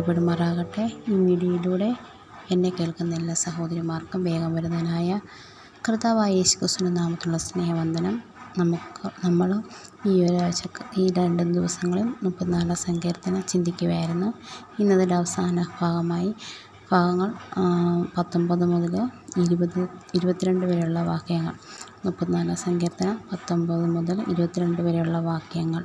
വാഴ്ത്തപ്പെടുമാറാകട്ടെ ഈ വീഡിയോയിലൂടെ എന്നെ കേൾക്കുന്ന എല്ലാ സഹോദരിമാർക്കും വേഗം വരുന്നതിനായ കർത്താവായ യേശു ക്രിസ്തുവിന്റെ നാമത്തിലുള്ള സ്നേഹവന്ദനം. നമുക്ക് നമ്മൾ ഈ ഒരാഴ്ച ഈ രണ്ട് ദിവസങ്ങളിൽ മുപ്പത്തിനാലാം സങ്കീർത്തനം ചിന്തിക്കുകയായിരുന്നു. ഇന്നതിന്റെ അവസാന ഭാഗമായി ഭാഗങ്ങൾ പത്തൊമ്പത് മുതൽ ഇരുപത് ഇരുപത്തിരണ്ട് വരെയുള്ള വാക്യങ്ങൾ. മുപ്പത്തിനാലാം സങ്കീർത്തനം പത്തൊമ്പത് മുതൽ ഇരുപത്തിരണ്ട് വരെയുള്ള വാക്യങ്ങൾ.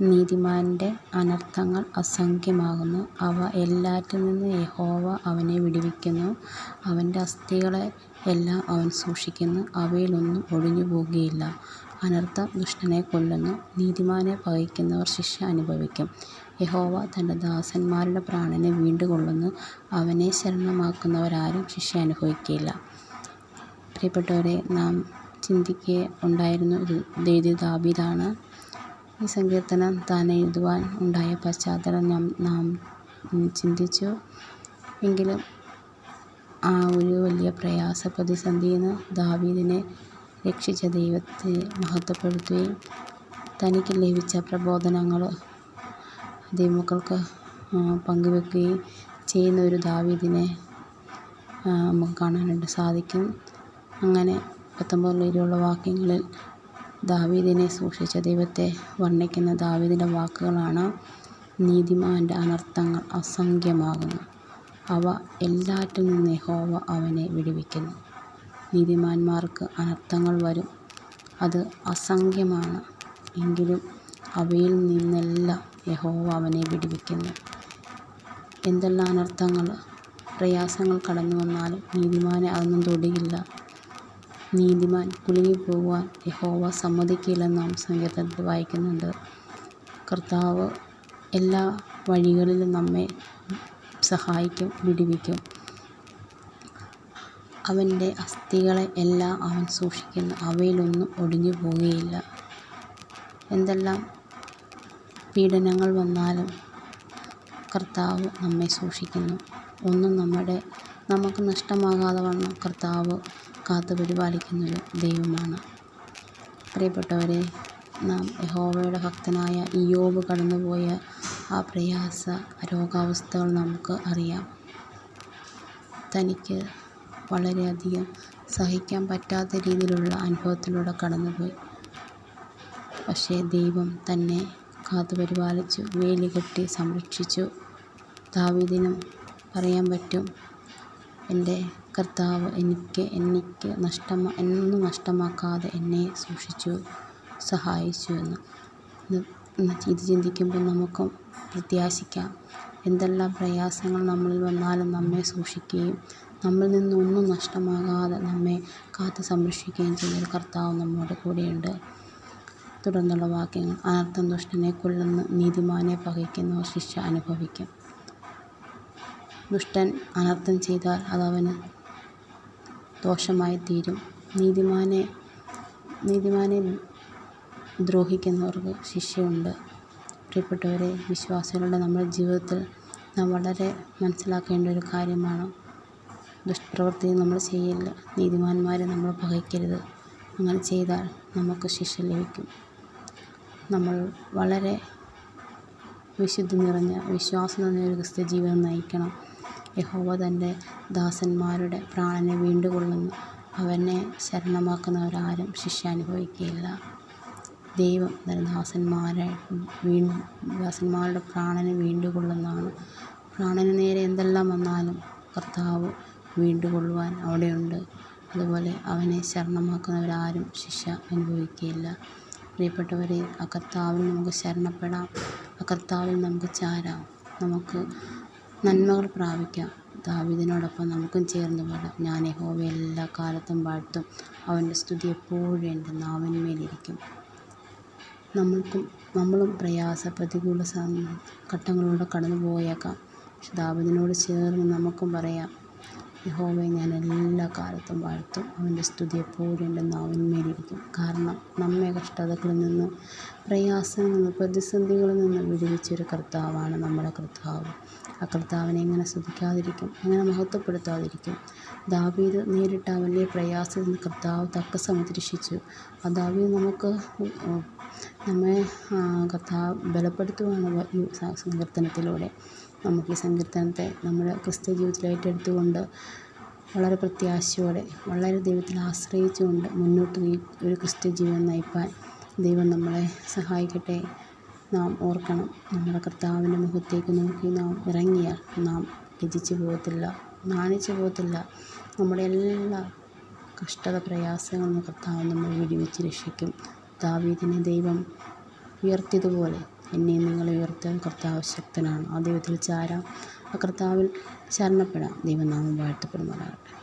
നീതിമാന്റെ അനർത്ഥങ്ങൾ അസംഖ്യമാകുന്നു. അവ എല്ലാറ്റിൽ നിന്ന് യഹോവ അവനെ വിടുവിക്കുന്നു. അവന്റെ അസ്ഥികളെ എല്ലാം അവൻ സൂക്ഷിക്കുന്നു. അവയിലൊന്നും ഒഴിഞ്ഞു പോകുകയില്ല. അനർത്ഥം ദുഷ്ടനെ കൊല്ലുന്നു. നീതിമാനെ പകയ്ക്കുന്നവർ ശിക്ഷ അനുഭവിക്കും. യഹോവ തന്റെ ദാസന്മാരുടെ പ്രാണനെ വീണ്ടുകൊള്ളുന്നു. അവനെ ശരണമാക്കുന്നവരാരും ശിക്ഷ അനുഭവിക്കുകയില്ല പ്രിയപ്പെട്ടവരെ നാം ചിന്തിക്കുക ഉണ്ടായിരുന്നു ഇത് ദാബീദാണ് ഈ സങ്കീർത്തനം താൻ എഴുതുവാൻ ഉണ്ടായ പശ്ചാത്തലം നാം നാം ചിന്തിച്ചു. എങ്കിലും ആ ഒരു വലിയ പ്രയാസ പ്രതിസന്ധിയിൽ നിന്ന് ദാവീദിനെ രക്ഷിച്ച ദൈവത്തെ മഹത്വപ്പെടുത്തുകയും തനിക്ക് ലഭിച്ച പ്രബോധനങ്ങൾ ദൈവമക്കൾക്ക് പങ്കുവെക്കുകയും ചെയ്യുന്ന ഒരു ദാവീദിനെ നമുക്ക് കാണാനായിട്ട് സാധിക്കും. അങ്ങനെ പത്തൊമ്പതിലുള്ള വാക്യങ്ങളിൽ ദാവീദിനെ സൂക്ഷിച്ച ദൈവത്തെ വർണിക്കുന്ന ദാവീദിന്റെ വാക്കുകളാണ് നീതിമാന്റെ അനർത്ഥങ്ങൾ അസംഖ്യമാകുന്നു. അവ എല്ലാറ്റിൽ നിന്ന് യഹോവ അവനെ വിടുവിക്കുന്നു. നീതിമാന്മാർക്ക് അനർത്ഥങ്ങൾ വരും. അത് അസംഖ്യമാണ്. എങ്കിലും അവയിൽ നിന്നെല്ലാം യഹോവ അവനെ വിടുവിക്കുന്നു. എന്തെല്ലാം അനർത്ഥങ്ങൾ? പ്രയാസങ്ങൾ കടന്നു വന്നാലും നീതിമാനെ അതൊന്നും തൊടുകയില്ല നീതിമാൻ കുലുങ്ങിപ്പോകുവാൻ യഹോവ സമ്മതിക്കില്ലെന്ന് നാം സങ്കീർത്തനത്തിൽ വായിക്കുന്നുണ്ട്. കർത്താവ് എല്ലാ വഴികളിലും നമ്മെ സഹായിക്കും വിടുവിക്കും. അവന്റെ അസ്ഥികളെ എല്ലാം അവൻ സൂക്ഷിക്കുന്നു. അവയിലൊന്നും ഒടിഞ്ഞു പോവുകയില്ല. എന്തെല്ലാം പീഡനങ്ങൾ വന്നാലും കർത്താവ് നമ്മെ സൂക്ഷിക്കുന്നു. ഒന്നും നമ്മുടെ നമുക്ക് നഷ്ടമാകാതെ വണ്ണം കർത്താവ് കാത്തു പരിപാലിക്കുന്നൊരു ദൈവമാണ്. പ്രിയപ്പെട്ടവരെ നാം യഹോവയുടെ ഭക്തനായ ഇയോബ് കടന്നുപോയ ആ പ്രയാസ രോഗാവസ്ഥകൾ നമുക്ക് അറിയാം. തനിക്ക് വളരെയധികം സഹിക്കാൻ പറ്റാത്ത രീതിയിലുള്ള അനുഭവത്തിലൂടെ കടന്നുപോയി. പക്ഷേ ദൈവം തന്നെ കാത്തു പരിപാലിച്ചു വേലി കെട്ടി സംരക്ഷിച്ചു. ദാവീദിനും പറയാൻ പറ്റും എന്റെ കർത്താവ് എനിക്ക് എനിക്ക് നഷ്ടമാ ഒന്നും നഷ്ടമാക്കാതെ എന്നെ സൂക്ഷിച്ചു സഹായിച്ചു എന്ന്. ഇത് ചിന്തിക്കുമ്പോൾ നമുക്കും പ്രത്യാശിക്കാം. എന്തെല്ലാം പ്രയാസങ്ങൾ നമ്മളിൽ വന്നാലും നമ്മെ സൂക്ഷിക്കുകയും നമ്മളിൽ നിന്നൊന്നും നഷ്ടമാകാതെ നമ്മെ കാത്തു സംരക്ഷിക്കുകയും ചെയ്യുന്ന കർത്താവ് നമ്മോട് കൂടെയുണ്ട്. തുടർന്നുള്ള വാക്യങ്ങൾ. അനർത്ഥം ദുഷ്ടനെ കൊല്ലുന്ന നീതിമാനെ പകയ്ക്കുന്നവർ ശിക്ഷ അനുഭവിക്കും. ദുഷ്ടൻ അനർത്ഥം ചെയ്താൽ അതവന് തീരും നീതിമാനെ നീതിമാനെ ദ്രോഹിക്കുന്നവർക്ക് ശിക്ഷയുണ്ട്. പ്രിയപ്പെട്ടവരെ വിശ്വാസികളുടെ നമ്മുടെ ജീവിതത്തിൽ നാം വളരെ മനസ്സിലാക്കേണ്ട ഒരു കാര്യമാണ്. ദുഷ്പ്രവൃത്തി നമ്മൾ ചെയ്യില്ല നീതിമാന്മാരെ നമ്മൾ പകയ്ക്കരുത് അങ്ങനെ ചെയ്താൽ നമുക്ക് ശിക്ഷ ലഭിക്കും. നമ്മൾ വളരെ വിശുദ്ധി നിറഞ്ഞ വിശ്വാസം നിറഞ്ഞ ഒരു ക്രിസ്ത്യ ജീവിതം നയിക്കണം. യഹോവ തന്റെ ദാസന്മാരുടെ പ്രാണനെ വീണ്ടുകൊള്ളുന്നു. അവനെ ശരണമാക്കുന്നവരാരും ശിക്ഷ അനുഭവിക്കുകയില്ല ദൈവം തന്റെ ദാസന്മാരെ ദാസന്മാരുടെ പ്രാണനെ വീണ്ടുകൊള്ളുന്നതാണ്. പ്രാണന് നേരെ എന്തെല്ലാം വന്നാലും കർത്താവ് വീണ്ടുകൊള്ളുവാൻ അവിടെയുണ്ട്. അതുപോലെ അവനെ ശരണമാക്കുന്നവരാരും ശിക്ഷ അനുഭവിക്കുകയില്ല. പ്രിയപ്പെട്ടവരെ ആ കർത്താവിൽ നമുക്ക് ശരണപ്പെടാം. ആ കർത്താവിൽ നമുക്ക് ചാരാം. നമുക്ക് നന്മകൾ പ്രാപിക്കാം. ദാവീദിനോടൊപ്പം നമുക്കും ചേർന്ന് പാടാം. ഞാൻ യഹോവയെ എല്ലാ കാലത്തും വാഴ്ത്തും. അവന്റെ സ്തുതി എപ്പോഴും എന്റെ നാവിന്മേലിരിക്കും. നമ്മൾക്കും നമ്മളും പ്രയാസ പ്രതികൂല ഘട്ടങ്ങളിലൂടെ കടന്നു പോയേക്കാം പക്ഷെ ദാവീദിനോട് ചേർന്ന് നമുക്കും പറയാം. യഹോവയെ ഞാൻ എല്ലാ കാലത്തും വാഴ്ത്തും. അവന്റെ സ്തുതി എപ്പോഴും എന്റെ നാവിന്മേലിരിക്കും. കാരണം നമ്മെ കഷ്ടതകളിൽ നിന്ന് പ്രയാസങ്ങളിൽ നിന്ന് പ്രതിസന്ധികളിൽ നിന്ന് വിടുവിച്ചൊരു കർത്താവാണ് നമ്മുടെ കർത്താവ്. ആ കർത്താവിനെ എങ്ങനെ സ്തുതിക്കാതിരിക്കും എങ്ങനെ മഹത്വപ്പെടുത്താതിരിക്കും. ദാവീദ് നേരിട്ട വലിയ പ്രയാസത്തിൽ നിന്ന് കർത്താവ് തക്ക സമയത്ത് ആ ദാവീദ് നമുക്ക് നമ്മെ കർത്താവ് ബലപ്പെടുത്തുവാണ് സങ്കീർത്തനത്തിലൂടെ നമുക്ക് ഈ സങ്കീർത്തനത്തെ നമ്മുടെ ക്രിസ്ത്യ ജീവിതത്തിൽ ഏറ്റെടുത്തുകൊണ്ട് വളരെ പ്രത്യാശയോടെ വളരെ ദൈവത്തിൽ ആശ്രയിച്ചുകൊണ്ട് മുന്നോട്ട് ഈ ഒരു ക്രിസ്ത്യ ജീവിതം നയിപ്പാൻ ദൈവം നമ്മളെ സഹായിക്കട്ടെ. നാം ഓർക്കണം നമ്മുടെ കർത്താവിന്റെ മുഖത്തേക്ക് നോക്കി നാം ഇറങ്ങിയാൽ നാം രചിച്ചു പോകത്തില്ല നാണിച്ചു പോകത്തില്ല. നമ്മുടെ എല്ലാ കഷ്ടത പ്രയാസങ്ങളും കർത്താവ് നമ്മൾ വിടിവെച്ച് രക്ഷിക്കും. ദാവീദിനെ ദൈവം ഉയർത്തിയതുപോലെ എന്നെയും നിങ്ങൾ ഉയർത്താൻ കർത്താവ് ശക്തനാണ്. ആ ദൈവത്തിൽ ചാരാം. ആ കർത്താവിൽ ശരണപ്പെടാം ദൈവനാമം വാഴ്ത്തപ്പെടുമാറാകട്ടെ.